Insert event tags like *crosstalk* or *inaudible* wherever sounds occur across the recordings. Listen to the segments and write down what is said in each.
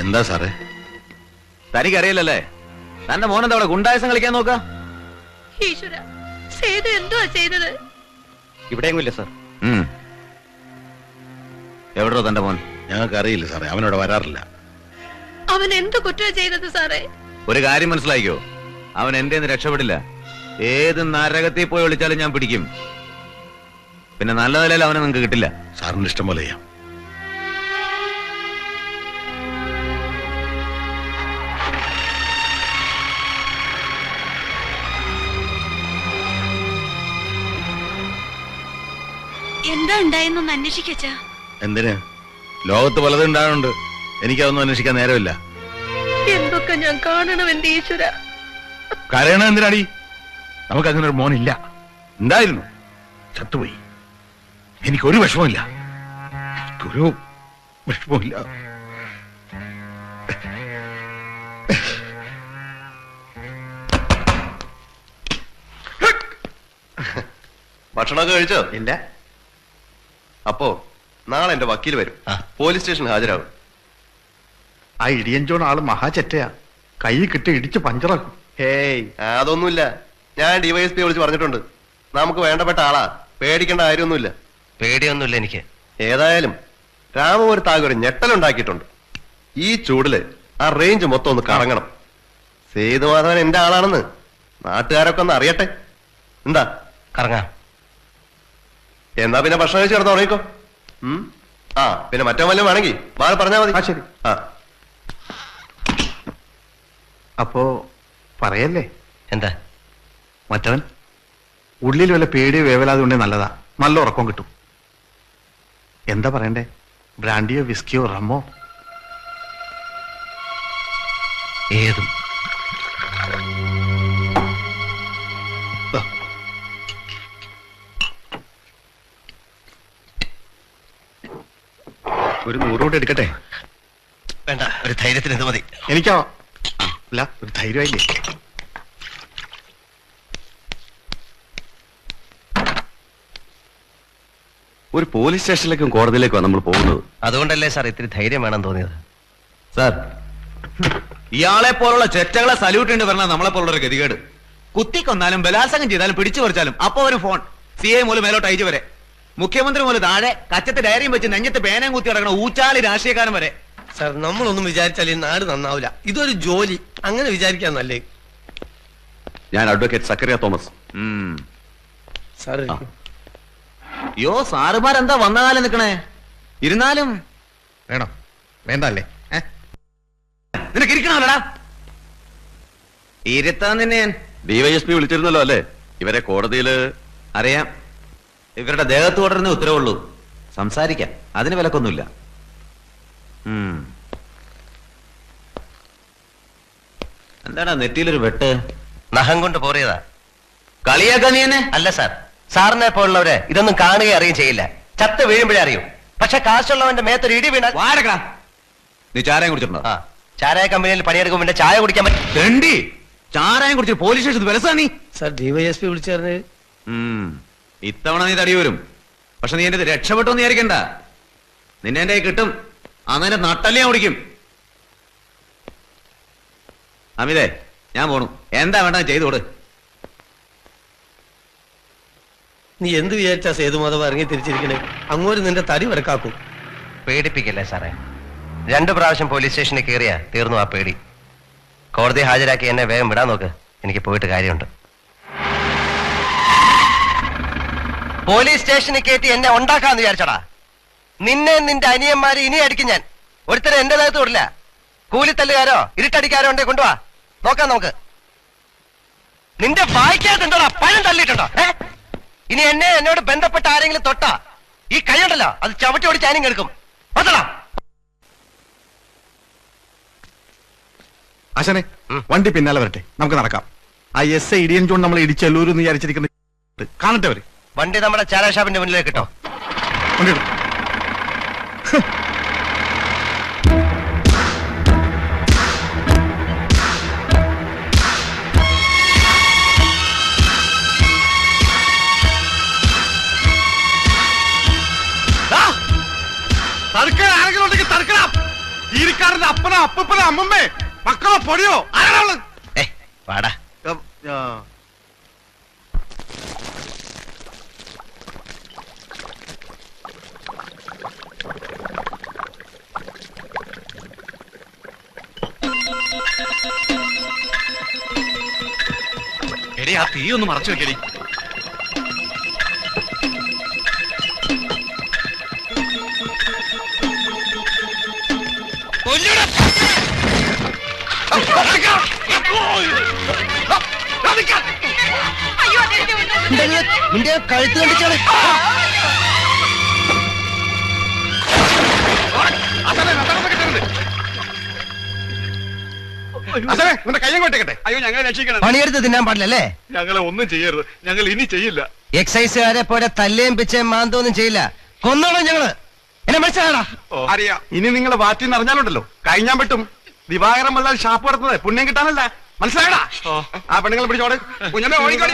എന്താ സാറേ? തനിക്കറിയില്ലല്ലേ? തന്റെ മോനെന്താ അവിടെ ഗുണ്ടായസം കളിക്കാൻ നോക്ക? ഈശ്വര സേതു എന്തുവാ ചെയ്തത് ഇവിടെയെങ്കില്ല സാർ. എവിടോ തന്റെ മോൻ? ഞങ്ങൾക്ക് അറിയില്ല സാറേ. അവനോട് വരാറില്ല. അവൻ എന്ത് കുറ്റം ചെയ്തത് സാറേ? ഒരു കാര്യം മനസ്സിലാക്കിയോ അവൻ എന്റെ രക്ഷപ്പെടില്ല. ഏത് നരകത്തിൽ പോയി വിളിച്ചാലും ഞാൻ പിടിക്കും. പിന്നെ നല്ല നിലയിൽ അവനെ നിങ്ങൾക്ക് കിട്ടില്ല. സാറിന് ഇഷ്ടം പോലെ ചെയ്യാം. എന്താ ഉണ്ടായെന്നൊന്ന് അന്വേഷിക്കച്ച എന്തിന്? ലോകത്ത് പലതും ഉണ്ടാകുന്നുണ്ട് എനിക്കതൊന്നും അന്വേഷിക്കാൻ നേരമില്ല. എന്തൊക്കെ ഞാൻ കാണണം എന്റെ ഈശ്വര? കരയണ എന്തിനാടി? നമുക്ക് അങ്ങനെ ഒരു മോനില്ല. ഉണ്ടായിരുന്നു ചത്തുപോയി. എനിക്കൊരു വിഷമമില്ല എനിക്കൊരു വിഷമമില്ല ഭക്ഷണമൊക്കെ കഴിച്ചോ? ഇല്ല. അപ്പോ നാളെ എന്റെ വക്കീൽ വരും. പോലീസ് സ്റ്റേഷൻ ഹാജരാകും ആ ഇടിയൻ ഇടിയഞ്ചോൺ ആൾ മഹാചെറ്റയാ. കൈ കിട്ടി ഇടിച്ച് പഞ്ചറാക്കും. ഹേയ്. അതൊന്നുമില്ല. ഞാൻ ഡിവൈഎസ്പി വിളിച്ച് പറഞ്ഞിട്ടുണ്ട്. നമുക്ക് വേണ്ടപ്പെട്ട ആളാ. പേടിക്കേണ്ട കാര്യമൊന്നുമില്ല. പേടിയൊന്നുമില്ല എനിക്ക്. ഏതായാലും രാമപുരത്താകെ ഒരു ഞെട്ടലുണ്ടാക്കിയിട്ടുണ്ട്. ഈ ചൂടിൽ ആ റേഞ്ച് മൊത്തം ഒന്ന് കറങ്ങണം. സേതുമാധവൻ എന്റെ ആളാണെന്ന് നാട്ടുകാരൊക്കെ ഒന്ന് അറിയട്ടെ. എന്താ? കറങ്ങാം. എന്നാ പിന്നെ ഭക്ഷണം കഴിച്ച് കിടന്ന് ഉറങ്ങിക്കോ. ഉം? ആ പിന്നെ മറ്റോ വല്ലതും വേണമെങ്കിൽ വാ പറഞ്ഞാ മതി. ആ, ശരി. ആ. അപ്പോ പറയല്ലേ? എന്താ? മറ്റവൻ? ഉള്ളിൽ വല്ല പേടിയോ വേവലാതെ നല്ലതാ. നല്ല ഉറക്കം കിട്ടും. എന്താ പറയണ്ടേ? ബ്രാൻഡിയോ വിസ്കിയോ റമ്മോ? ഏതും. ഒരു നൂറ് കൂടെ എടുക്കട്ടെ? വേണ്ട ഒരു ധൈര്യത്തിന് ഇത് മതി. എനിക്കോ? ആ, അല്ല ഒരു ധൈര്യമായില്ലേ? ഒരു പോലീസ് സ്റ്റേഷനിലേക്കും കോടതിയിലേക്കും നമ്മൾ പോകുന്നത്. അതുകൊണ്ടല്ലേ സാർ ഇത്തിരി ധൈര്യം വേണം തോന്നിയത്? സാർ ഇയാളെ പോലുള്ള ചെറ്റകളെ സല്യൂട്ട് ഉണ്ട് പറഞ്ഞാൽ നമ്മളെ പോലുള്ള ഒരു ഗതികേട്. കുത്തിക്കൊന്നാലും ബലാത്സംഗം ചെയ്താലും പിടിച്ചു പറിച്ചാലും അപ്പൊ ഒരു ഫോൺ. സി ഐ മൂലം മേലോട്ട് അയച്ചു വരെ. മുഖ്യമന്ത്രി പോലെ താഴെ കച്ചത്തെ ഡയറിയും വെച്ച് നെഞ്ഞത്ത് പേനയും കുത്തി കിടക്കണ ഊച്ചാളി രാഷ്ട്രീയക്കാരൻ വരെ. സാർ നമ്മളൊന്നും വിചാരിച്ചാൽ ഈ നാട് നന്നാവില്ല. ഇതൊരു ജോലി. അങ്ങനെ വിചാരിക്കാൻ നല്ലേ? ഞാൻ അഡ്വക്കേറ്റ് സക്കറിയ തോമസ്. യോ സാറുമാരെന്താ വന്ന കാലം നിക്കണേ? ഇരുന്നാലും. വേണോ? വേണ്ടല്ലേ? നിനക്ക് ഇരിക്കണമല്ലടാ. ഇരുത്താൻ തന്നെ ഡിവൈഎസ്പി വിളിച്ചിരുന്നല്ലോ അല്ലേ? ഇവരെ കോടതിയിൽ അറിയാം. ഇവരുടെ ദേഹത്ത് തുടരുന്ന ഉത്തരവുള്ളൂ. സംസാരിക്കാം. അതിന് വിലക്കൊന്നുമില്ല. എന്താണ് എന്താടാ നെറ്റിയിലൊരു വെട്ട്? നഖം കൊണ്ട് പോറിയതാ. കളിയാക്കാൻ നീ എന്നെ? അല്ല സാർ. സാറിനെ പോലുള്ളവരെ ഇതൊന്നും കാണുകയും അറിയും ചെയ്യില്ല. ചത്ത് വീഴുമ്പോഴേ അറിയൂ. പക്ഷെ കാശുള്ളവന്റെ മേത്തൊരു ഇടി വീണ വാടക്കടാ നീ ചാരായം കുടിച്ചിട്ടുണ്ടോ? ആ. ചാരായ കമ്പനിയിൽ പണിയെടുക്കുമ്പോ പിന്നെ ചായ കുടിക്കാൻ പറ്റും ചാരായം കുടിച്ച് പോലീസ് സ്റ്റേഷൻ വിലസാ നീ. സാർ ഡിവൈഎസ്പി വിളിച്ചു. ഇത്തവണ നീ തടി വരും പക്ഷെ നീ എന്റെ രക്ഷപ്പെട്ടു എന്ന് വിചാരിക്കണ്ട. നിന്നെ എന്റെ കിട്ടും. അന്നെ നട്ടല്ലേ ഓടിക്കും അമിതേ ഞാൻ പോണു. എന്താ വേണ്ട ചെയ്തു കൊടു. നീ എന്ത് വിചാരിച്ചാ സേതുമാധവ് ഇറങ്ങി തിരിച്ചിരിക്കണേ? അങ്ങോട്ട് നിന്റെ തടി വരക്കാക്കും. പേടിപ്പിക്കല്ലേ സാറേ? രണ്ടു പ്രാവശ്യം പോലീസ് സ്റ്റേഷനിൽ കയറിയാ തീർന്നു ആ പേടി. കോടതി ഹാജരാക്കി എന്നെ വേഗം വിടാൻ നോക്ക്. എനിക്ക് പോയിട്ട് കാര്യമുണ്ട്. പോലീസ് സ്റ്റേഷനിൽ കയറ്റി എന്നെ ഉണ്ടാക്കാന്ന് വിചാരിച്ചടാ. നിന്നെ നിന്റെ അനിയന്മാരെ ഇനി അടിക്കും ഞാൻ. ഒരുത്തരം എന്റെ ദേഹത്ത് വിടില്ല. കൂലിത്തല്ലുകാരോ ഇരുട്ടടിക്കാരോ ഉണ്ടെ കൊണ്ടുവാ. നോക്കാം നമുക്ക്. നിന്റെ വായിക്കാത്തുണ്ടോടാ പഴം തള്ളിയിട്ടുണ്ടോ? ഏ? ഇനി എന്നെ എന്നോട് ബന്ധപ്പെട്ട ആരെങ്കിലും തൊട്ടാ. ഈ കൈയുണ്ടല്ലോ അത് ചവിട്ടി ഓടി ആരും കേൾക്കും പത്തടാ അശനെ വണ്ടി പിന്നാലെ വരട്ടെ. നമുക്ക് നടക്കാം. ആ എസ് ഐ ഇടിയൻ ജോൺ നമ്മളെ ഇടിച്ചെല്ലൂരെന്ന് വിചാരിച്ചിരിക്കുന്ന കാണട്ടെ അവർ. വണ്ടി നമ്മുടെ ചാരാ ഷാപ്പിന്റെ മുന്നിലേക്ക് കിട്ടോ. ആരെങ്കിലും ഉണ്ടെങ്കിൽ തടുക്കണം. ഈരിക്കാരന്റെ അപ്പനാ അപ്പൂപ്പനെ അമ്മമ്മേ മക്കളോ പൊടിയോ? ആരാൾ ഏ വാടാ. എടി ആ തീ ഒന്ന് മറച്ചു വെക്കടി. നിന്റെ കഴുത്ത് കണ്ടിച്ചാണ് അസലേ നിന്റെ കയ്യം കൊട്ടേക്കട്ടെ അയ്യോ ഞങ്ങളെ രക്ഷിക്കണം. പണിയെടുത്ത് തിന്നാൻ പാടില്ലല്ലേ? ഞങ്ങളെ ഒന്നും ചെയ്യരുത്. ഞങ്ങൾ ഇനി ചെയ്യില്ല. എക്സൈസുകാരെ പോലെ തല്ലേം പിച്ചേം മാന്തോന്നും ചെയ്യില്ല. കൊന്നോളാം ഞങ്ങൾ. എന്നെ മനസ്സിലാടാ അറിയാം. ഇനി നിങ്ങൾ വാറ്റി നിറഞ്ഞാലുണ്ടല്ലോ കഴിഞ്ഞാൻ പറ്റും. ദിവാകരം വന്നാൽ ഷാപ്പ് നടത്തുന്നത് പുണ്യം കിട്ടാനല്ല. മനസ്സിലായടാ? ആ പെണ്ണുങ്ങളെ പിടിച്ചോടെ. കുഞ്ഞമ്മ ഓടിക്കോടി.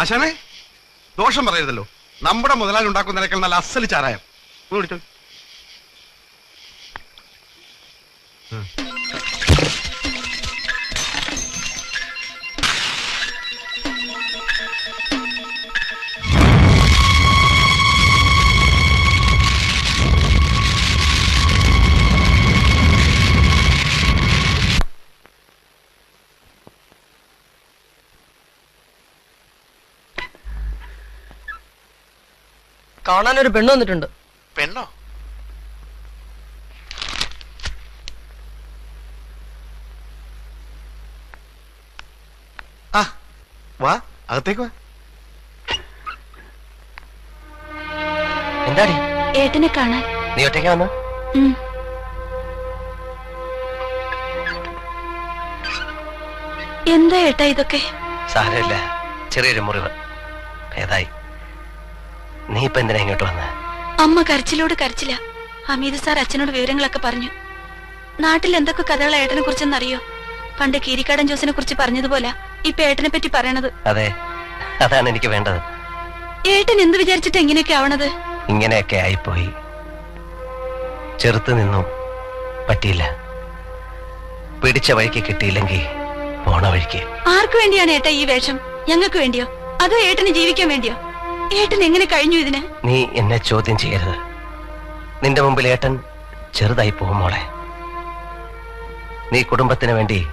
ആശാനെ ദോഷം പറയരുതല്ലോ നമ്മുടെ മുതലാളി ഉണ്ടാക്കുന്നതിനേക്കാൾ നല്ല അസൽ ചാരായം കുടിച്ചോ. കാണാൻ ഒരു പെണ്ണ് വന്നിട്ടുണ്ട്. പെണ്ണോ? ആ വാ അകത്തേക്ക് വാ. എന്താടി? ഏട്ടനെ കാണാൻ. നീ ഒറ്റയ്ക്ക് വന്നോ. എന്താ ഏട്ടാ ഇതൊക്കെ? സാരമില്ല. ചെറിയൊരു മുറിവ്. ഏതായി? നീ ഇപ്പൊ എന്തിനാ ഇങ്ങോട്ട് വന്ന? അമ്മ കരച്ചിലോട് കരച്ചില്ല. ഹമീദ് സാർ അച്ഛനോട് വിവരങ്ങളൊക്കെ പറഞ്ഞു. നാട്ടിൽ എന്തൊക്കെ കഥകൾ ഏട്ടനെ കുറിച്ചെന്നറിയോ പണ്ട് കീരിക്കാടൻ ജോസിനെ കുറിച്ച് പറഞ്ഞതുപോലെ ഇപ്പൊ ഏട്ടനെ പറ്റി പറയണത്. അതെ അതാണ് എനിക്ക് വേണ്ടത്. ഏട്ടൻ എന്ത് വിചാരിച്ചിട്ട് എങ്ങനെയൊക്കെ ആവണത്? ഇങ്ങനെയൊക്കെ ആയിപ്പോയി. ചെറുത്ത് നിന്നു പറ്റിയില്ല. പിടിച്ച വഴിക്ക് കിട്ടിയില്ലെങ്കിൽ പോണ വഴിക്ക്. ആർക്കു വേണ്ടിയാണ് ഏട്ടാ ഈ വേഷം? ഞങ്ങൾക്ക് വേണ്ടിയോ? അതോ ഏട്ടന് ജീവിക്കാൻ വേണ്ടിയോ? ഏട്ടൻ എങ്ങനെ കഴിഞ്ഞു ഇതിന്? നീ എന്നെ ചോദ്യം ചെയ്യരുത്. നിന്റെ മുമ്പിൽ ഏട്ടൻ ചെറുതായി പോകും മോളെ. നീ കുടുംബത്തിന് വേണ്ടി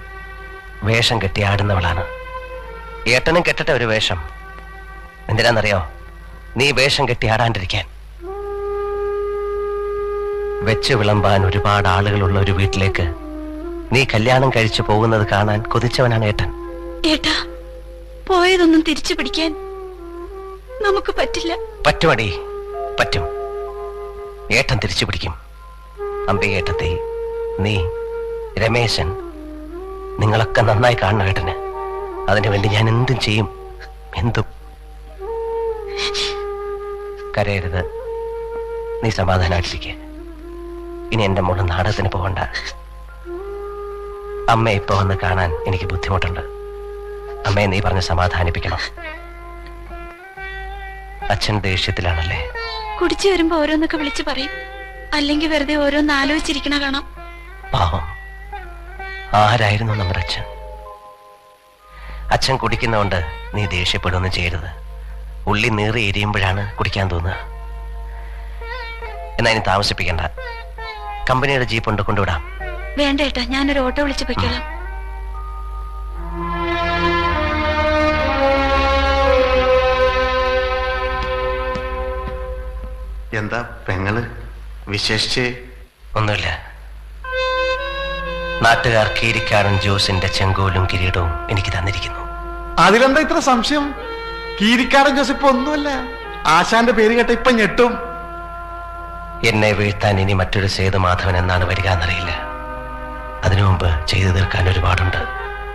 വേഷം കെട്ടി ആടുന്നവളാണ്. ഏട്ടനും കെട്ടട്ടെ ഒരു വേഷം. എന്തിനാന്നറിയോ? നീ വേഷം കെട്ടി ആടാണ്ടിരിക്കാൻ. വെച്ച് വിളമ്പാൻ ഒരുപാട് ആളുകളുള്ള ഒരു വീട്ടിലേക്ക് നീ കല്യാണം കഴിച്ചു പോകുന്നത് കാണാൻ കൊതിച്ചവനാണ് ഏട്ടൻ. ഏട്ടാ പോയതൊന്നും തിരിച്ചു പിടിക്കാൻ നമുക്ക് പറ്റില്ല. പറ്റുമടി പറ്റും. ഏട്ടൻ തിരിച്ചു പിടിക്കും. അമ്പയേട്ടത്തെ നീ രമേശൻ നിങ്ങളൊക്കെ നന്നായി കാണണം ഏട്ടന്. അതിനു വേണ്ടി ഞാൻ എന്തും ചെയ്യും. എന്തും. കരയരുത്. നീ സമാധാനായിട്ടിരിക്കെ. ഇനി എന്റെ മോൾ നാടകത്തിന് പോകണ്ട അമ്മയെ ഇപ്പൊ വന്ന് കാണാൻ എനിക്ക് ബുദ്ധിമുട്ടുണ്ട്. അമ്മയെ നീ പറഞ്ഞ് സമാധാനിപ്പിക്കണം. അച്ഛൻ ദേഷ്യത്തിലാണല്ലേ? കുടിച്ചു വരുമ്പോ ഓരോന്നൊക്കെ വിളിച്ചു പറയും. അല്ലെങ്കിൽ വെറുതെ ഓരോന്ന് ആലോചിച്ചിരിക്കണ കാണാം. പാവം. ആരായിരുന്നു നമ്മുടെ അച്ഛൻ? അച്ഛൻ കുടിക്കുന്നതുകൊണ്ട് നീ ദേഷ്യപ്പെടുകയൊന്നും ചെയ്യരുത്. ഉള്ളി നീറി എരിയുമ്പോഴാണ് കുടിക്കാൻ തോന്നുക. എന്നാ ഇനി താമസിപ്പിക്കണ്ട. കമ്പനിയുടെ ജീപ്പ് ഉണ്ട് കൊണ്ടുവിടാം. വേണ്ട ഏട്ടാ ഞാനൊരു ഓട്ടോ വിളിച്ചു പൊയ്ക്കോളാം. എന്താ പെങ്ങൾ വിശേഷിച്ച്? ഒന്നുമില്ല. നാട്ടുകാർ കീരിക്കാരൻ ജോസിന്റെ ചെങ്കോലും കിരീടവും എനിക്ക് തന്നിരിക്കുന്നു. അതിലെന്താ ഇത്ര സംശയം? കീരിക്കാടൻ ഇപ്പൊ ഒന്നുമല്ല. ആശാന്റെ പേര് കേട്ട ഇപ്പൊ ഞെട്ടും. എന്നെ വീഴ്ത്താൻ ഇനി മറ്റൊരു സേതുമാധവൻ എന്നാണ് വരിക എന്നറിയില്ല. അതിനു മുമ്പ് ചെയ്തു തീർക്കാൻ ഒരുപാടുണ്ട്.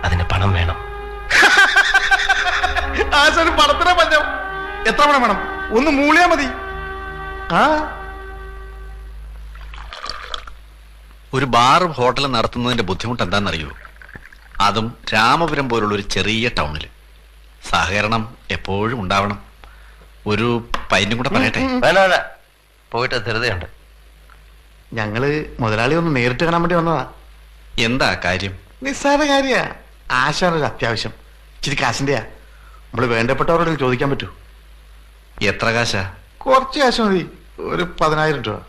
അതിന് പണം വേണം. *laughs* ആശാന് പണത്തിനെ പഞ്ഞം എത്ര പണം വേണം? ഒന്ന് മൂളിയാ മതി. ഒരു ബാറും ഹോട്ടലും നടത്തുന്നതിന്റെ ബുദ്ധിമുട്ട് എന്താണെന്നറിയോ? അതും രാമപുരം പോലുള്ള ഒരു ചെറിയ ടൗണിൽ സഹകരണം എപ്പോഴും ഉണ്ടാവണം. ഒരു പൈനും കൂടെ പറയട്ടെ? വേണ്ട വേണ്ട. പോയിട്ട് ധൃതയുണ്ട്. ഞങ്ങൾ മുതലാളി ഒന്ന് നേരിട്ട് കാണാൻ വേണ്ടി വന്നതാ. എന്താ കാര്യം? നിസ്സാര കാര്യ. ആശാനൊരു അത്യാവശ്യം. ഇച്ചിരി കാശിന്റെയാ. നമ്മൾ വേണ്ടപ്പെട്ടവരോട് ചോദിക്കാൻ പറ്റൂ. എത്ര കാശാ? കുറച്ച് കാശ് മതി. ഒരു പതിനായിരം രൂപ.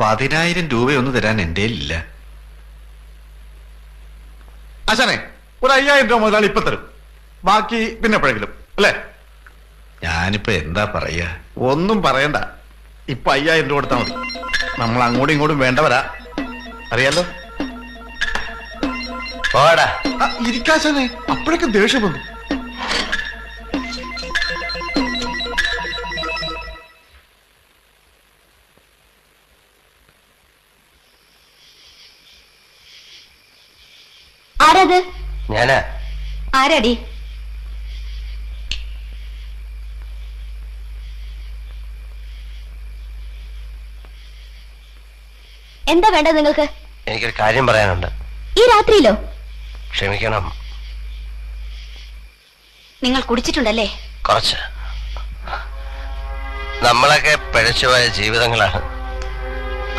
പതിനായിരം രൂപയൊന്നും തരാൻ എന്റെ ഇല്ല. അച്ഛനെ ഒരു അയ്യായിരം രൂപ മുതലാളി ഇപ്പൊ തരും. ബാക്കി പിന്നെ എപ്പോഴെങ്കിലും അല്ലേ? ഞാനിപ്പോ എന്താ പറയാ? ഒന്നും പറയണ്ട. ഇപ്പൊ അയ്യായിരം രൂപ കൊടുത്താൽ മതി. നമ്മൾ അങ്ങോട്ടും ഇങ്ങോട്ടും വേണ്ടവരാ. അറിയാലോ? പോടാ. ഇരിക്കാശാനെ അപ്പോഴൊക്കെ ദേഷ്യം വന്നു. ആരാടി? എന്താ വേണ്ടത് നിങ്ങൾക്ക്? എനിക്കൊരു കാര്യം പറയാനുണ്ട്. ഈ രാത്രിയിലോ? ക്ഷമിക്കണം. നിങ്ങൾ കുടിച്ചിട്ടുണ്ടല്ലേ? കുറച്ച്. നമ്മളൊക്കെ പിഴച്ചുപോയ ജീവിതങ്ങളാണ്.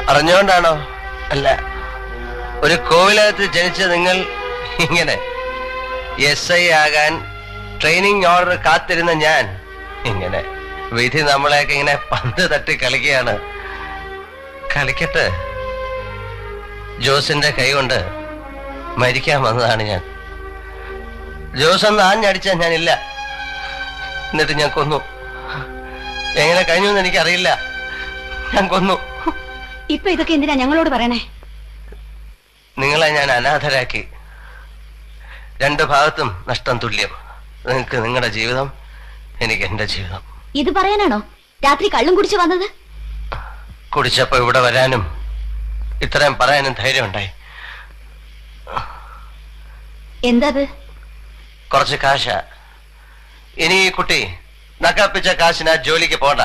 അറിഞ്ഞുകൊണ്ടാണോ? അല്ല. ഒരു കോവിലകത്ത് ജനിച്ച നിങ്ങൾ ഇങ്ങനെ എസ് ഐ ആകാൻ ട്രെയിനിങ് ഓർഡർ കാത്തിരുന്ന ഞാൻ. ഇങ്ങനെ വിധി നമ്മളെയൊക്കെ ഇങ്ങനെ പന്ത് തട്ടി കളിക്കുകയാണ്. കളിക്കട്ടെ. ജോസിന്റെ കൈ കൊണ്ട് മരിക്കാൻ വന്നതാണ് ഞാൻ. ജോസ് ഒന്ന് ഞാൻ ഞാനില്ല. എന്നിട്ട് ഞാൻ കൊന്നു. എങ്ങനെ കഴിഞ്ഞു എന്ന് എനിക്കറിയില്ല. ഞാൻ കൊന്നു. ഇപ്പൊ ഇതൊക്കെ എന്തിനാ ഞങ്ങളോട് പറയണേ? നിങ്ങളെ ഞാൻ അനാഥരാക്കി. രണ്ട് ഭാഗത്തും നഷ്ടം തുല്യം. നിങ്ങൾക്ക് നിങ്ങളുടെ ജീവിതം എനിക്ക് എന്റെ ജീവിതം. ഇത് പറയാനാണോ? രാത്രി കള്ളും കുടിച്ചു വന്നത്? കുടിച്ചപ്പോ ഇവിടെ വരാനും ഇത്രയും പറയാനും ധൈര്യം ഉണ്ടായി എന്താത്? കുറച്ച് കാശ. ഇനി ഈ കുട്ടി നക്കാപ്പിച്ച കാശിന് ആ ജോലിക്ക് പോണ്ട.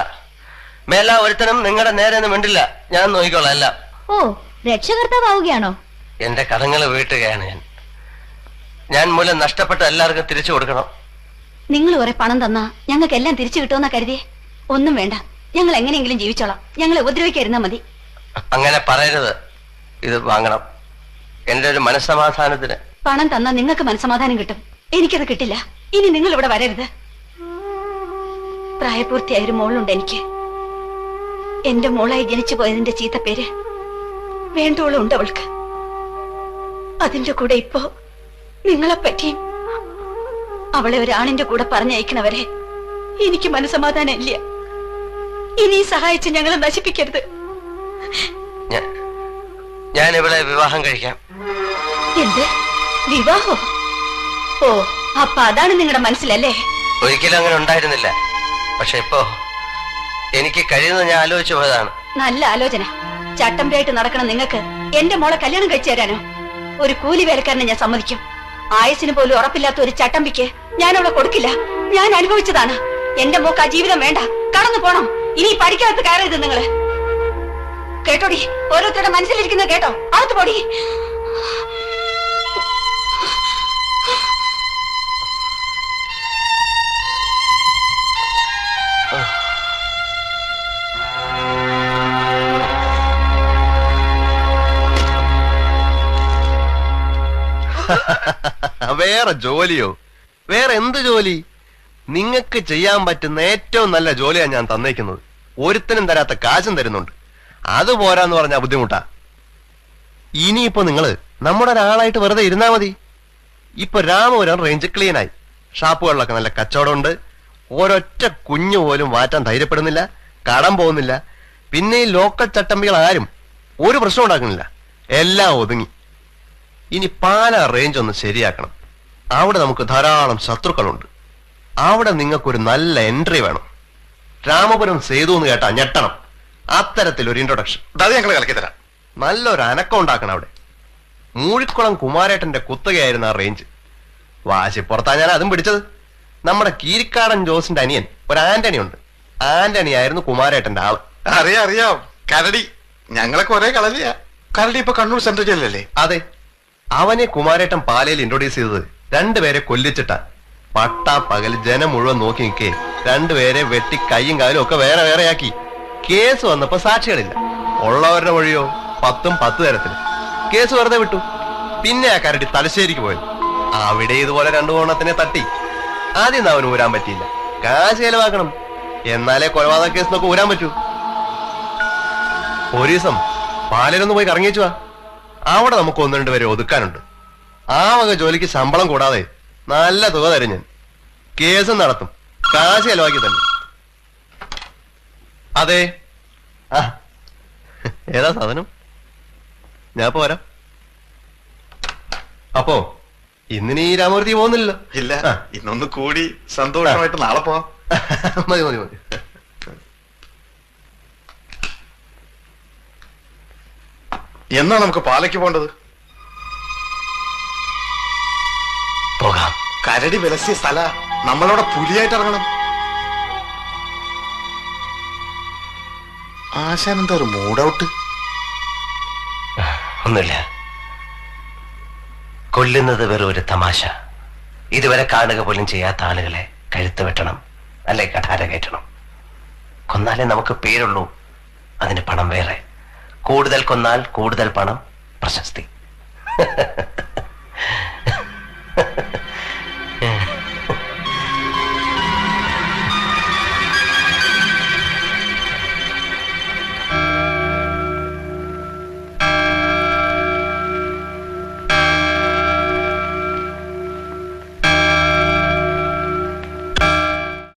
മേല ഒരുത്തനും നിങ്ങളുടെ നേരെ ഒന്നും മിണ്ടില്ല. ഞാൻ നോക്കിക്കോളാം എല്ലാം. ഓ രക്ഷകർത്താവുകയാണോ എന്റെ കടങ്ങൾ വീട്ടുകയാണ് ഞാൻ. ഞാൻ മൂലം നഷ്ടപ്പെട്ട എല്ലാവർക്കും തിരിച്ചു കൊടുക്കണം. നിങ്ങൾ കുറെ പണം തന്നാ ഞങ്ങൾക്ക് എല്ലാം തിരിച്ചു കിട്ടുമെന്നാ കരുതിയേ? ഒന്നും വേണ്ട. ഞങ്ങൾ എങ്ങനെയെങ്കിലും ജീവിച്ചോളാം. ഞങ്ങളെ ഉപദ്രവിക്കായിരുന്നാ മതി. അങ്ങനെ പറയരുത്. ഇത് വാങ്ങണം. എന്റെ ഒരു മനസ്സമാധാനത്തിന്. പണം തന്നാ നിങ്ങൾക്ക് മനസ്സമാധാനം കിട്ടും. എനിക്കത് കിട്ടില്ല. ഇനി നിങ്ങൾ ഇവിടെ വരരുത്. പ്രായപൂർത്തിയായ ഒരു മോളുണ്ട് എനിക്ക്. എന്റെ മോളായി ജനിച്ചു പോയതിന്റെ ചീത്ത പേര് വേണ്ടോളം ഉണ്ട് അവൾക്ക്. അതിന്റെ കൂടെ ഇപ്പോ നിങ്ങളെ പറ്റിയും അവളെ ഒരാണിന്റെ കൂടെ പറഞ്ഞയക്കണവരെ എനിക്ക് മനസമാധാനം ഇല്ല ഇനി സഹായിച്ച് ഞങ്ങളെ നശിപ്പിക്കരുത്. ഞാൻ ഞാൻ ഇവിടെ വിവാഹം കഴിക്കാം. എന്ത്? വിവാഹോ? ഓ അപ്പൊ അതാണ് നിങ്ങളുടെ മനസ്സിലല്ലേ? ഒരിക്കലും അങ്ങനെ ഉണ്ടായിരുന്നില്ല. പക്ഷെ ഇപ്പോ എനിക്ക് കഴിയുന്നത് ഞാൻ ആലോചിച്ചു പോയതാണ്. നല്ല ആലോചന. ചട്ടമ്പിയായിട്ട് നടക്കണം നിങ്ങൾക്ക് എന്റെ മോളെ കല്യാണം കഴിച്ചു തരാനോ? ഒരു കൂലി വേലക്കാരനെ ഞാൻ സമ്മതിക്കും. ആയുസിന് പോലും ഉറപ്പില്ലാത്ത ഒരു ചട്ടമ്പിക്ക് ഞാൻ അവളെ കൊടുക്കില്ല. ഞാൻ അനുഭവിച്ചതാണ്. എന്റെ മോക്ക് ആ ജീവിതം വേണ്ട. കടന്നു പോണം. ഇനി പഠിക്കാത്ത കയറരുത് നിങ്ങൾ. കേട്ടോടി? ഓരോരുത്തരുടെ മനസ്സിലിരിക്കുന്നത് കേട്ടോ. അകത്ത് പോടി. വേറെ ജോലിയോ? വേറെ എന്ത് ജോലി? നിങ്ങൾക്ക് ചെയ്യാൻ പറ്റുന്ന ഏറ്റവും നല്ല ജോലിയാണ് ഞാൻ തന്നേക്കുന്നത്. ഒരുത്തനും തരാത്ത കാശും തരുന്നുണ്ട്. അത് പോരാന്ന് പറഞ്ഞാൽ ബുദ്ധിമുട്ടാ. ഇനിയിപ്പോ നിങ്ങൾ നമ്മുടെ ഒരാളായിട്ട് വെറുതെ ഇരുന്നാ മതി. ഇപ്പൊ രാമപുരം റേഞ്ച് ക്ലീനായി ഷാപ്പുകളിലൊക്കെ നല്ല കച്ചവടമുണ്ട്. ഒരൊറ്റ കുഞ്ഞു പോലും മാറ്റാൻ ധൈര്യപ്പെടുന്നില്ല. കടം പോകുന്നില്ല. പിന്നെ ഈ ലോക്കൽ ചട്ടമ്പികൾ ആരും ഒരു പ്രശ്നം ഉണ്ടാക്കുന്നില്ല. എല്ലാം ഒതുങ്ങി. ഇനി പാലാ റേഞ്ച് ഒന്ന് ശരിയാക്കണം. അവിടെ നമുക്ക് ധാരാളം ശത്രുക്കളുണ്ട്. അവിടെ നിങ്ങൾക്കൊരു നല്ല എൻട്രി വേണം. രാമപുരം സേതു എന്ന് കേട്ടാ ഞെട്ടണം. അത്തരത്തിലൊരു ഇൻട്രൊഡക്ഷൻ അത് ഞങ്ങൾ കലക്കി തരാം. നല്ലൊരു അനക്കം ഉണ്ടാക്കണം അവിടെ. മൂഴിക്കുളം കുമാരേട്ടന്റെ കുത്തകയായിരുന്നു ആ റേഞ്ച് വാശിപ്പുറത്താ ഞാൻ അതും പിടിച്ചത്. നമ്മുടെ കീരിക്കാടൻ ജോസിന്റെ അനിയൻ ഒരു ആന്റണി ഉണ്ട് ആന്റണി ആയിരുന്നു കുമാരേട്ടന്റെ ആൾ. അറിയാം അറിയാം. കരടി. ഞങ്ങളൊക്കെ ഒരേ കളരിയാ. കരടി ഇപ്പൊ കണ്ണൂർ സെൻട്രൽ ജയിലല്ലേ അതെ. അവനെ കുമാരേട്ടൻ പാലയിൽ ഇൻട്രൊഡ്യൂസ് ചെയ്തത് രണ്ടുപേരെ കൊല്ലിച്ചിട്ട. പട്ടാ പകൽ ജനം മുഴുവൻ നോക്കി നിൽക്കേ. രണ്ടുപേരെ വെട്ടി കൈയും കാലും ഒക്കെ വേറെ വേറെയാക്കി. കേസ് വന്നപ്പോ സാക്ഷികളില്ല. ഉള്ളവരുടെ വഴിയോ? പത്തും പത്ത് തരത്തിൽ. കേസ് വെറുതെ വിട്ടു. പിന്നെ ആ കരടി തലശ്ശേരിക്ക് പോയത് അവിടെ ഇതുപോലെ രണ്ടു കോണത്തിനെ തട്ടി. ആദ്യം അവന് ഊരാൻ പറ്റിയില്ല. കാശ് ചെലവാക്കണം. എന്നാലേ കൊലപാതക കേസ് നോക്കി ഊരാൻ പറ്റൂ. ഒരു ദിവസം പാലയിലൊന്ന് പോയി കറങ്ങിച്ചു അവിടെ നമുക്ക് ഒന്ന് രണ്ടുപേരെ ഒതുക്കാനുണ്ട്. ആ വക ജോലിക്ക് ശമ്പളം കൂടാതെ നല്ല തുക തരും ഞാൻ. കേസും നടത്തും. കാശ് ചെലവാക്കി തന്നെ അതെ. ആ. ഏതാ സാധനം? ഞാൻ പോരാ അപ്പോ ഇന്നിനി രാമൂർത്തി പോകുന്നില്ല ഇല്ല. ഇന്നൊന്ന് കൂടി സന്തോഷമായിട്ട് നാളെ പോവാം. മതി മതി മതി. എന്നാ നമുക്ക് പാലയ്ക്ക് പോണ്ടത് പോകാം. കരടി വിലസിയ സ്ഥല നമ്മളവിടെ പുലിയായിട്ട് ഇറങ്ങണം. ആശാൻ എന്താ ഒരു മൂഡൌട്ട് ഒന്നുമില്ല. കൊല്ലുന്നത് വെറും ഒരു തമാശ. ഇതുവരെ കാണുക പോലും ചെയ്യാത്ത ആളുകളെ കഴുത്ത് വെട്ടണം അല്ലെ കഠാര കയറ്റണം. കൊന്നാലേ നമുക്ക് പേരുള്ളൂ അതിന് പണം വേറെ. കൂടുതൽ കൊന്നാൽ കൂടുതൽ പണം പ്രശസ്തി. *laughs*